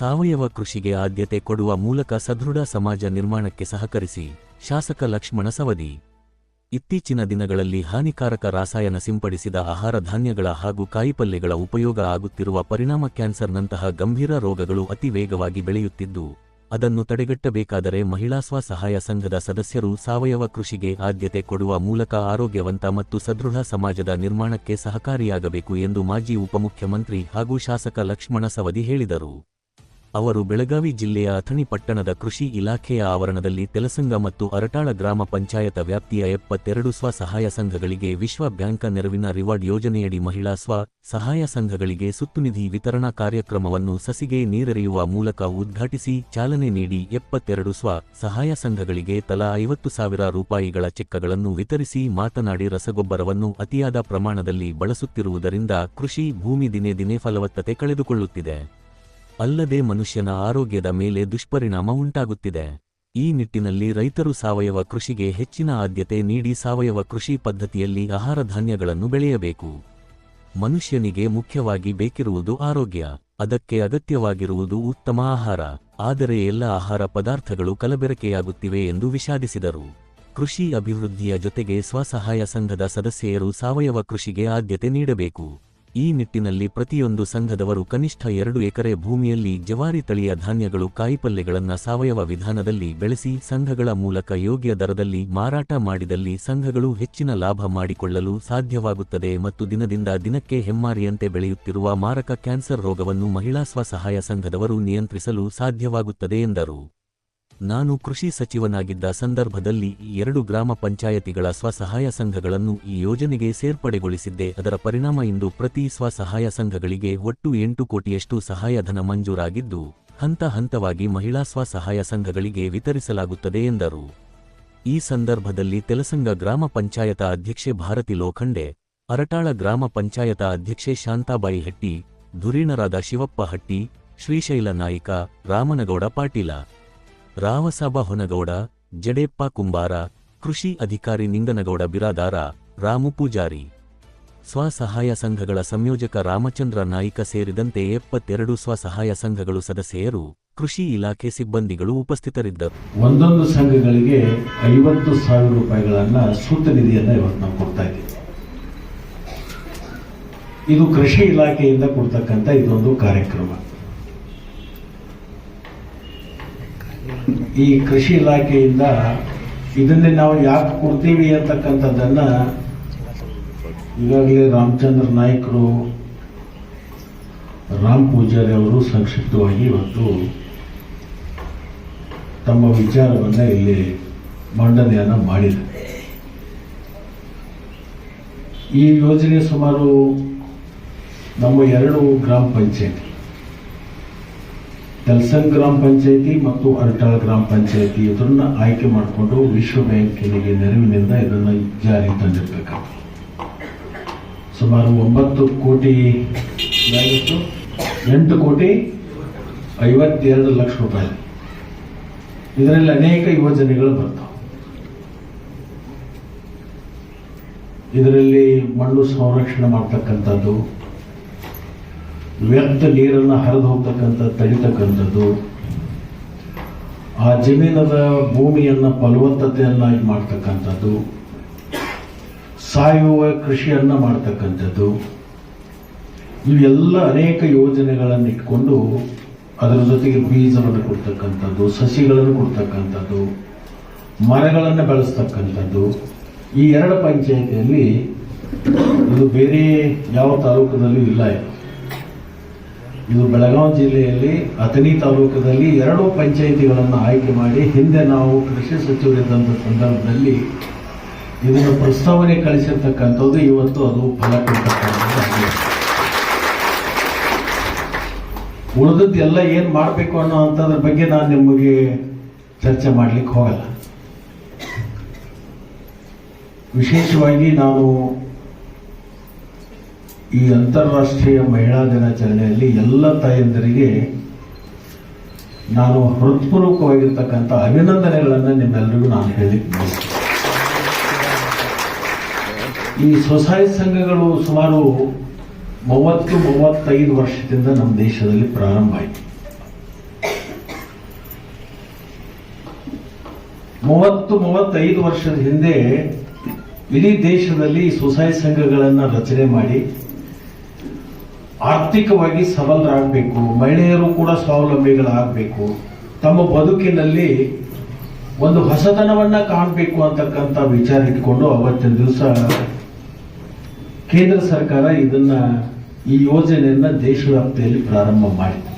ಸಾವಯವ ಕೃಷಿಗೆ ಆದ್ಯತೆ ಕೊಡುವ ಮೂಲಕ ಸದೃಢ ಸಮಾಜ ನಿರ್ಮಾಣಕ್ಕೆ ಸಹಕರಿಸಿ, ಶಾಸಕ ಲಕ್ಷ್ಮಣ ಸವದಿ. ಇತ್ತೀಚಿನ ದಿನಗಳಲ್ಲಿ ಹಾನಿಕಾರಕ ರಾಸಾಯನ ಸಿಂಪಡಿಸಿದ ಆಹಾರ ಧಾನ್ಯಗಳ ಹಾಗೂ ಕಾಯಿಪಲ್ಯಗಳ ಉಪಯೋಗ ಆಗುತ್ತಿರುವ ಪರಿಣಾಮ ಕ್ಯಾನ್ಸರ್ನಂತಹ ಗಂಭೀರ ರೋಗಗಳು ಅತಿ ವೇಗವಾಗಿ ಬೆಳೆಯುತ್ತಿದ್ದು, ಅದನ್ನು ತಡೆಗಟ್ಟಬೇಕಾದರೆ ಮಹಿಳಾ ಸ್ವಸಹಾಯ ಸಂಘದ ಸದಸ್ಯರು ಸಾವಯವ ಕೃಷಿಗೆ ಆದ್ಯತೆ ಕೊಡುವ ಮೂಲಕ ಆರೋಗ್ಯವಂತ ಮತ್ತು ಸದೃಢ ಸಮಾಜದ ನಿರ್ಮಾಣಕ್ಕೆ ಸಹಕಾರಿಯಾಗಬೇಕು ಎಂದು ಮಾಜಿ ಉಪಮುಖ್ಯಮಂತ್ರಿ ಹಾಗೂ ಶಾಸಕ ಲಕ್ಷ್ಮಣ ಸವದಿ ಹೇಳಿದರು. ಅವರು ಬೆಳಗಾವಿ ಜಿಲ್ಲೆಯ ಅಥಣಿ ಪಟ್ಟಣದ ಕೃಷಿ ಇಲಾಖೆಯ ಆವರಣದಲ್ಲಿ ತೆಲಸಂಗ ಮತ್ತು ಅರಟಾಳ ಗ್ರಾಮ ಪಂಚಾಯತ ವ್ಯಾಪ್ತಿಯ ಎಪ್ಪತ್ತೆರಡು ಸ್ವ ಸಹಾಯ ಸಂಘಗಳಿಗೆ ವಿಶ್ವ ಬ್ಯಾಂಕ್ ನೆರವಿನ ರಿವಾರ್ಡ್ ಯೋಜನೆಯಡಿ ಮಹಿಳಾ ಸ್ವ ಸಹಾಯ ಸಂಘಗಳಿಗೆ ಸುತ್ತುನಿಧಿ ವಿತರಣಾ ಕಾರ್ಯಕ್ರಮವನ್ನು ಸಸಿಗೆ ನೀರೆರೆಯುವ ಮೂಲಕ ಉದ್ಘಾಟಿಸಿ ಚಾಲನೆ ನೀಡಿ ಎಪ್ಪತ್ತೆರಡು ಸ್ವ ಸಹಾಯ ಸಂಘಗಳಿಗೆ ತಲಾ ಐವತ್ತು ಸಾವಿರ ರೂಪಾಯಿಗಳ ಚೆಕ್ಗಳನ್ನು ವಿತರಿಸಿ ಮಾತನಾಡಿ ರಸಗೊಬ್ಬರವನ್ನು ಅತಿಯಾದ ಪ್ರಮಾಣದಲ್ಲಿ ಬಳಸುತ್ತಿರುವುದರಿಂದ ಕೃಷಿ ಭೂಮಿ ದಿನೇ ದಿನೇ ಫಲವತ್ತತೆ ಕಳೆದುಕೊಳ್ಳುತ್ತಿದೆ. ಅಲ್ಲದೆ ಮನುಷ್ಯನ ಆರೋಗ್ಯದ ಮೇಲೆ ದುಷ್ಪರಿಣಾಮ ಉಂಟಾಗುತ್ತಿದೆ. ಈ ನಿಟ್ಟಿನಲ್ಲಿ ರೈತರು ಸಾವಯವ ಕೃಷಿಗೆ ಹೆಚ್ಚಿನ ಆದ್ಯತೆ ನೀಡಿ ಸಾವಯವ ಕೃಷಿ ಪದ್ಧತಿಯಲ್ಲಿ ಆಹಾರ ಧಾನ್ಯಗಳನ್ನು ಬೆಳೆಯಬೇಕು. ಮನುಷ್ಯನಿಗೆ ಮುಖ್ಯವಾಗಿ ಬೇಕಿರುವುದು ಆರೋಗ್ಯ, ಅದಕ್ಕೆ ಅಗತ್ಯವಾಗಿರುವುದು ಉತ್ತಮ ಆಹಾರ, ಆದರೆ ಎಲ್ಲ ಆಹಾರ ಪದಾರ್ಥಗಳು ಕಲಬೆರಕೆಯಾಗುತ್ತಿವೆ ಎಂದು ವಿಷಾದಿಸಿದರು. ಕೃಷಿ ಅಭಿವೃದ್ಧಿಯ ಜೊತೆಗೆ ಸ್ವಸಹಾಯ ಸಂಘದ ಸದಸ್ಯೆಯರು ಸಾವಯವ ಕೃಷಿಗೆ ಆದ್ಯತೆ ನೀಡಬೇಕು. ಈ ನಿಟ್ಟಿನಲ್ಲಿ ಪ್ರತಿಯೊಂದು ಸಂಘದವರು ಕನಿಷ್ಠ ಎರಡು ಎಕರೆ ಭೂಮಿಯಲ್ಲಿ ಜವಾರಿ ತಳಿಯ ಧಾನ್ಯಗಳು ಕಾಯಿಪಲ್ಲೆಗಳನ್ನು ಸಾವಯವ ವಿಧಾನದಲ್ಲಿ ಬೆಳೆಸಿ ಸಂಘಗಳ ಮೂಲಕ ಯೋಗ್ಯ ದರದಲ್ಲಿ ಮಾರಾಟ ಮಾಡಿದಲ್ಲಿ ಸಂಘಗಳು ಹೆಚ್ಚಿನ ಲಾಭ ಮಾಡಿಕೊಳ್ಳಲು ಸಾಧ್ಯವಾಗುತ್ತದೆ ಮತ್ತು ದಿನದಿಂದ ದಿನಕ್ಕೆ ಹೆಮ್ಮಾರಿಯಂತೆ ಬೆಳೆಯುತ್ತಿರುವ ಮಾರಕ ಕ್ಯಾನ್ಸರ್ ರೋಗವನ್ನು ಮಹಿಳಾ ಸ್ವಸಹಾಯ ಸಂಘದವರು ನಿಯಂತ್ರಿಸಲು ಸಾಧ್ಯವಾಗುತ್ತದೆ ಎಂದರು. ನಾನು ಕೃಷಿ ಸಚಿವನಾಗಿದ್ದ ಸಂದರ್ಭದಲ್ಲಿ ಈ ಎರಡು ಗ್ರಾಮ ಪಂಚಾಯತಿಗಳ ಸ್ವಸಹಾಯ ಸಂಘಗಳನ್ನು ಈ ಯೋಜನೆಗೆ ಸೇರ್ಪಡೆಗೊಳಿಸಿದ್ದೆ. ಅದರ ಪರಿಣಾಮ ಇಂದು ಪ್ರತಿ ಸ್ವಸಹಾಯ ಸಂಘಗಳಿಗೆ ಒಟ್ಟು ಎಂಟು ಕೋಟಿಯಷ್ಟು ಸಹಾಯಧನ ಮಂಜೂರಾಗಿದ್ದು, ಹಂತ ಹಂತವಾಗಿ ಮಹಿಳಾ ಸ್ವಸಹಾಯ ಸಂಘಗಳಿಗೆ ವಿತರಿಸಲಾಗುತ್ತದೆ ಎಂದರು. ಈ ಸಂದರ್ಭದಲ್ಲಿ ತೆಲಸಂಗ ಗ್ರಾಮ ಪಂಚಾಯತ ಅಧ್ಯಕ್ಷೆ ಭಾರತಿ ಲೋಖಂಡೆ, ಅರಟಾಳ ಗ್ರಾಮ ಪಂಚಾಯತ ಅಧ್ಯಕ್ಷೆ ಶಾಂತಾಬಾಯಿ ಹಟ್ಟಿ, ಧುರೀಣರಾದ ಶಿವಪ್ಪ ಹಟ್ಟಿ, ಶ್ರೀಶೈಲ ನಾಯಿಕ, ರಾಮನಗೌಡ ಪಾಟೀಲ ರಾವಸಾಬ ಹೊನಗೌಡ, ಜಡೇಪ್ಪ ಕುಂಬಾರ, ಕೃಷಿ ಅಧಿಕಾರಿ ನಿಂಗನಗೌಡ ಬಿರಾದಾರ, ರಾಮು ಪೂಜಾರಿ. ಸ್ವಸಹಾಯ ಸಂಘಗಳ ಸಂಯೋಜಕ ರಾಮಚಂದ್ರ ನಾಯಿಕ ಸೇರಿದಂತೆ ಎಪ್ಪತ್ತೆರಡು ಸ್ವಸಹಾಯ ಸಂಘಗಳು ಸದಸ್ಯರು ಕೃಷಿ ಇಲಾಖೆ ಸಿಬ್ಬಂದಿಗಳು ಉಪಸ್ಥಿತರಿದ್ದರು. ಒಂದೊಂದು ಸಂಘಗಳಿಗೆ ಐವತ್ತು ಸಾವಿರ ರೂಪಾಯಿಗಳನ್ನ ಸೂತ ನಿಧಿಯನ್ನ ಇವತ್ತು ನಾವು ಕೊಡ್ತಾ ಇದ್ದೀವಿ. ಇದು ಕೃಷಿ ಇಲಾಖೆಯಿಂದ ಕೊಡ್ತಕ್ಕಂಥ ಇದೊಂದು ಕಾರ್ಯಕ್ರಮ. ಈ ಕೃಷಿ ಇಲಾಖೆಯಿಂದ ಇದನ್ನೇ ನಾವು ಯಾಕೆ ಕೊಡ್ತೀವಿ ಅಂತಕ್ಕಂಥದ್ದನ್ನ ಈಗಾಗಲೇ ರಾಮಚಂದ್ರ ನಾಯ್ಕರು, ರಾಮ್ ಪೂಜಾರಿ ಅವರು ಸಂಕ್ಷಿಪ್ತವಾಗಿ ಇವತ್ತು ತಮ್ಮ ವಿಚಾರವನ್ನ ಇಲ್ಲಿ ಮಂಡನೆಯನ್ನ ಮಾಡಿದೆ ಈ ಯೋಜನೆ ಸುಮಾರು ನಮ್ಮ ಎರಡು ಗ್ರಾಮ ಪಂಚಾಯತಿ ತೆಲ್ಸಂಗ್ ಗ್ರಾಮ ಪಂಚಾಯಿತಿ ಮತ್ತು ಅರ್ಟಾಳ್ ಗ್ರಾಮ ಪಂಚಾಯಿತಿ ಇದನ್ನ ಆಯ್ಕೆ ಮಾಡಿಕೊಂಡು ವಿಶ್ವ ಬ್ಯಾಂಕಿನಿಗೆ ನೆರವಿನಿಂದ ಇದನ್ನ ಜಾರಿಗೆ ತಂದಿರಬೇಕಾಗ್ತದೆ. ಸುಮಾರು ಒಂಬತ್ತು ಕೋಟಿ? ಎಂಟು ಕೋಟಿ ಐವತ್ತೆರಡು ಲಕ್ಷ ರೂಪಾಯಿ. ಇದರಲ್ಲಿ ಅನೇಕ ಯೋಜನೆಗಳು ಬರ್ತಾವೆ. ಇದರಲ್ಲಿ ಮಣ್ಣು ಸಂರಕ್ಷಣೆ ಮಾಡ್ತಕ್ಕಂಥದ್ದು ವ್ಯರ್ಥ ನೀರನ್ನು ಹರಿದು ಹೋಗ್ತಕ್ಕಂಥ, ತಡಿತಕ್ಕಂಥದ್ದು, ಆ ಜಮೀನದ ಭೂಮಿಯನ್ನು ಫಲವತ್ತತೆಯನ್ನಾಗಿ ಮಾಡ್ತಕ್ಕಂಥದ್ದು, ಸಾವಯವ ಕೃಷಿಯನ್ನು ಮಾಡ್ತಕ್ಕಂಥದ್ದು, ಇವೆಲ್ಲ ಅನೇಕ ಯೋಜನೆಗಳನ್ನು ಇಟ್ಕೊಂಡು ಅದರ ಜೊತೆಗೆ ಬೀಜವನ್ನು ಕೊಡ್ತಕ್ಕಂಥದ್ದು, ಸಸಿಗಳನ್ನು ಕೊಡ್ತಕ್ಕಂಥದ್ದು, ಮರಗಳನ್ನು ಬೆಳೆಸ್ತಕ್ಕಂಥದ್ದು. ಈ ಎರಡು ಪಂಚಾಯತಿಯಲ್ಲಿ ಇದು ಬೇರೆ ಯಾವ ತಾಲೂಕಿನಲ್ಲೂ ಇಲ್ಲ ಇದು ಬೆಳಗಾವಿ ಜಿಲ್ಲೆಯಲ್ಲಿ ಅಥಣಿ ತಾಲೂಕಿನಲ್ಲಿ ಎರಡು ಪಂಚಾಯಿತಿಗಳನ್ನು ಆಯ್ಕೆ ಮಾಡಿ ಹಿಂದೆ ನಾವು ಕೃಷಿ ಸಚಿವರಿದ್ದಂಥ ಸಂದರ್ಭದಲ್ಲಿ ಇದನ್ನು ಪ್ರಸ್ತಾವನೆ ಕಳಿಸಿರ್ತಕ್ಕಂಥದ್ದು ಇವತ್ತು ಅದು ಫಲ ಉಳಿದದ್ದು ಎಲ್ಲ ಏನು ಮಾಡಬೇಕು ಅನ್ನೋ ಅಂಥದ್ರ ಬಗ್ಗೆ ನಾನು ನಿಮಗೆ ಚರ್ಚೆ ಮಾಡ್ಲಿಕ್ಕೆ ಹೋಗಲ್ಲ. ವಿಶೇಷವಾಗಿ ನಾನು ಈ ಅಂತಾರಾಷ್ಟ್ರೀಯ ಮಹಿಳಾ ದಿನಾಚರಣೆಯಲ್ಲಿ ಎಲ್ಲ ತಾಯಂದರಿಗೆ ನಾನು ಹೃತ್ಪೂರ್ವಕವಾಗಿರ್ತಕ್ಕಂಥ ಅಭಿನಂದನೆಗಳನ್ನು ನಿಮ್ಮೆಲ್ಲರಿಗೂ ನಾನು ಹೇಳಿದ್ದೀನಿ ಈ ಸೊಸೈಟಿ ಸಂಘಗಳು ಸುಮಾರು ಮೂವತ್ತು, ಮೂವತ್ತೈದು ವರ್ಷದಿಂದ ನಮ್ಮ ದೇಶದಲ್ಲಿ ಪ್ರಾರಂಭ ಆಯಿತು. ಮೂವತ್ತು, ಮೂವತ್ತೈದು ವರ್ಷದ ಹಿಂದೆ ಇಡೀ ದೇಶದಲ್ಲಿ ಸ್ವಸಹಾಯ ಸಂಘಗಳನ್ನು ರಚನೆ ಮಾಡಿ ಆರ್ಥಿಕವಾಗಿ ಸಬಲರಾಗಬೇಕು, ಮಹಿಳೆಯರು ಕೂಡ ಸ್ವಾವಲಂಬಿಗಳಾಗಬೇಕು, ತಮ್ಮ ಬದುಕಿನಲ್ಲಿ ಒಂದು ಹೊಸತನವನ್ನ ಕಾಣಬೇಕು ಅಂತಕ್ಕಂಥ ವಿಚಾರ ಇಟ್ಕೊಂಡು ಅವತ್ತಿನ ದಿವಸ ಕೇಂದ್ರ ಸರ್ಕಾರ ಇದನ್ನ ಈ ಯೋಜನೆಯನ್ನ ದೇಶವ್ಯಾಪ್ತಿಯಲ್ಲಿ ಪ್ರಾರಂಭ ಮಾಡಿತ್ತು